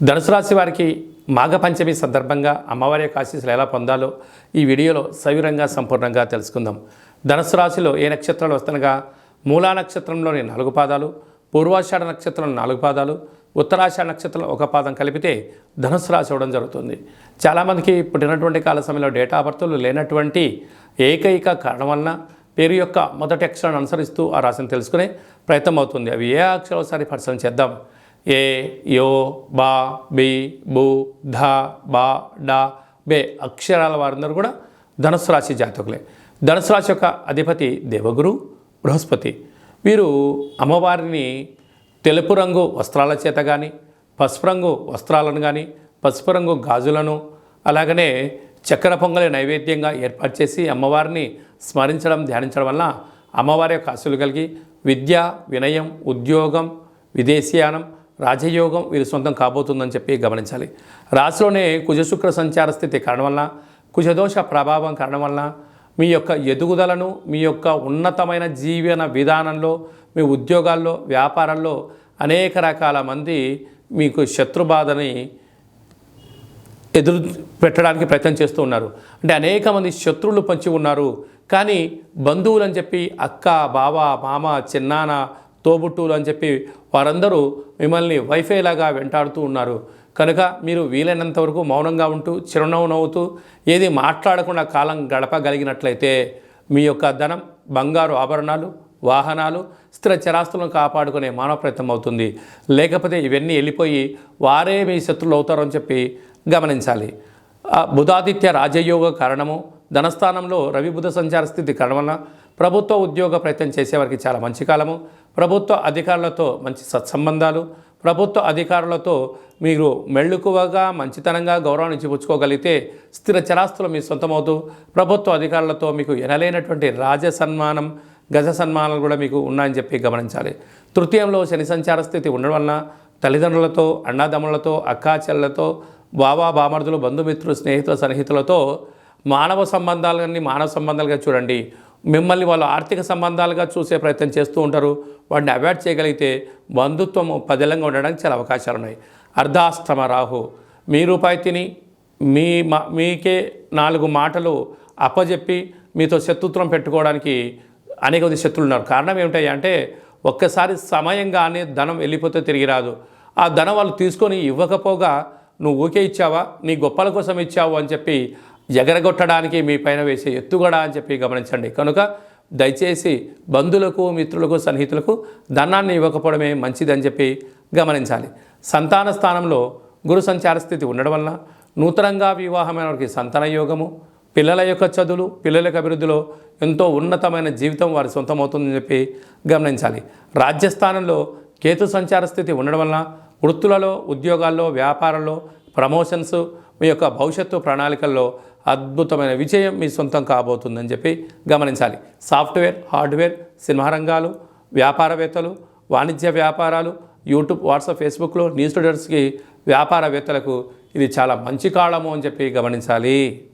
ధనుసు రాశి వారికి మాఘపంచమి సందర్భంగా అమ్మవారి యొక్క ఆశీస్సులు ఎలా పొందాలో ఈ వీడియోలో సవివరంగా సంపూర్ణంగా తెలుసుకుందాం. ధనుసు రాశిలో ఏ నక్షత్రాలు వస్తుండగా మూలా నక్షత్రంలోని నాలుగు పాదాలు పూర్వాషాఢ నక్షత్రం నాలుగు పాదాలు ఉత్తరాషాఢ నక్షత్రం ఒక పాదం కలిపితే ధనుసు రాశి అవ్వడం జరుగుతుంది. చాలామందికి పుట్టినటువంటి కాల సమయంలో డేటా బర్తులు లేనటువంటి ఏకైక కారణం వలన పేరు యొక్క మొదటి అక్షరాన్ని అనుసరిస్తూ ఆ రాశిని తెలుసుకునే ప్రయత్నం అవుతుంది. అవి ఏ అక్షరం ఒకసారి పరిశీలన చేద్దాం. ఏ యో బా బి బు ధ బా డా బే అక్షరాల వారందరూ కూడా ధనుసు రాశి జాతకులే. ధనుసు రాశి యొక్క అధిపతి దేవగురు బృహస్పతి. వీరు అమ్మవారిని తెలుపు రంగు వస్త్రాల చేత కానీ పసుపు రంగు వస్త్రాలను కానీ పసుపు రంగు గాజులను అలాగనే చక్కెర పొంగలి నైవేద్యంగా ఏర్పాటు చేసి అమ్మవారిని స్మరించడం ధ్యానించడం వల్ల అమ్మవారి యొక్క ఆశలు కలిగి విద్య వినయం ఉద్యోగం విదేశీయానం రాజయోగం వీరి సొంతం కాబోతుందని చెప్పి గమనించాలి. రాశిలోనే కుజశుక్ర సంచార స్థితి కారణం వలన కుజదోష ప్రభావం కారణం వలన మీ యొక్క ఎదుగుదలను మీ యొక్క ఉన్నతమైన జీవన విధానంలో మీ ఉద్యోగాల్లో వ్యాపారాల్లో అనేక రకాల మంది మీకు శత్రుబాధని ఎదురు పెట్టడానికి ప్రయత్నం చేస్తూ ఉన్నారు. అంటే అనేక మంది శత్రువులు పంచి ఉన్నారు. కానీ బంధువులు అని చెప్పి అక్క బావ మామ చిన్నాన తోబుట్టువులు అని చెప్పి వారందరూ మిమ్మల్ని వైఫై లాగా వెంటాడుతూ ఉన్నారు. కనుక మీరు వీలైనంత వరకు మౌనంగా ఉంటూ చిరునవ్వు నవ్వుతూ ఏది మాట్లాడకుండా కాలం గడపగలిగినట్లయితే మీ యొక్క ధనం బంగారు ఆభరణాలు వాహనాలు స్థిర చరాస్తులను కాపాడుకునే మానవ ప్రయత్నం అవుతుంది. లేకపోతే ఇవన్నీ వెళ్ళిపోయి వారే మీ శత్రులు అవుతారని చెప్పి గమనించాలి. బుధాదిత్య రాజయోగ కారణము ధనస్థానంలో రవి బుధ సంచార స్థితి కారణం ప్రభుత్వ ఉద్యోగ ప్రయత్నం చేసేవారికి చాలా మంచి కాలము. ప్రభుత్వ అధికారులతో మంచి సత్సంబంధాలు. ప్రభుత్వ అధికారులతో మీరు మెళ్ళుకువగా మంచితనంగా గౌరవం చూపించుకోగలిగితే స్థిర చరాస్తులు మీ సొంతమవుతూ ప్రభుత్వ అధికారులతో మీకు ఎనలేనటువంటి రాజ సన్మానం గజ సన్మానాలు కూడా మీకు ఉన్నాయని చెప్పి గమనించాలి. తృతీయంలో శని సంచార స్థితి ఉండడం వలన తల్లిదండ్రులతో అన్నాదమ్ములతో అక్కాచెల్లతో బావా బామర్దులు బంధుమిత్రులు స్నేహితుల సన్నిహితులతో మానవ సంబంధాలని మానవ సంబంధాలుగా చూడండి. మిమ్మల్ని వాళ్ళు ఆర్థిక సంబంధాలుగా చూసే ప్రయత్నం చేస్తూ ఉంటారు. వాడిని అవాయిడ్ చేయగలిగితే బంధుత్వం పదిలంగా ఉండడానికి చాలా అవకాశాలు ఉన్నాయి. అర్ధాస్తమ రాహు. మీ రూపాయి తిని మీ మా మీకే నాలుగు మాటలు అప్పజెప్పి మీతో శత్రుత్వం పెట్టుకోవడానికి అనేక మంది శత్రులు ఉన్నారు. కారణం ఏమిటాయి అంటే ఒక్కసారి సమయంగానే ధనం వెళ్ళిపోతే తిరిగి రాదు. ఆ ధనం వాళ్ళు తీసుకొని ఇవ్వకపోగా నువ్వు ఊకే ఇచ్చావా? నీ గొప్పల కోసం ఇచ్చావు అని చెప్పి ఎగరగొట్టడానికి మీ పైన వేసే ఎత్తుగడ అని చెప్పి గమనించండి. కనుక దయచేసి బంధువులకు మిత్రులకు సన్నిహితులకు ధనాన్ని ఇవ్వకపోవడమే మంచిదని చెప్పి గమనించాలి. సంతాన స్థానంలో గురు సంచార స్థితి ఉండడం వలన నూతనంగా వివాహమైన వారికి సంతాన యోగము పిల్లల యొక్క చదువులు పిల్లల యొక్క అభివృద్ధిలో ఎంతో ఉన్నతమైన జీవితం వారి సొంతమవుతుందని చెప్పి గమనించాలి. రాజ్యస్థానంలో కేతు సంచార స్థితి ఉండడం వలన వృత్తులలో ఉద్యోగాల్లో వ్యాపారంలో ప్రమోషన్స్ మీ యొక్క భవిష్యత్తు ప్రణాళికల్లో అద్భుతమైన విజయం మీ సొంతం కాబోతుందని చెప్పి గమనించాలి. సాఫ్ట్వేర్ హార్డ్వేర్ సినిమా రంగాలు వ్యాపారవేత్తలు వాణిజ్య వ్యాపారాలు యూట్యూబ్ వాట్సాప్ ఫేస్బుక్లో న్యూస్ రీడర్స్కి వ్యాపారవేత్తలకు ఇది చాలా మంచి కాలము అని చెప్పి గమనించాలి.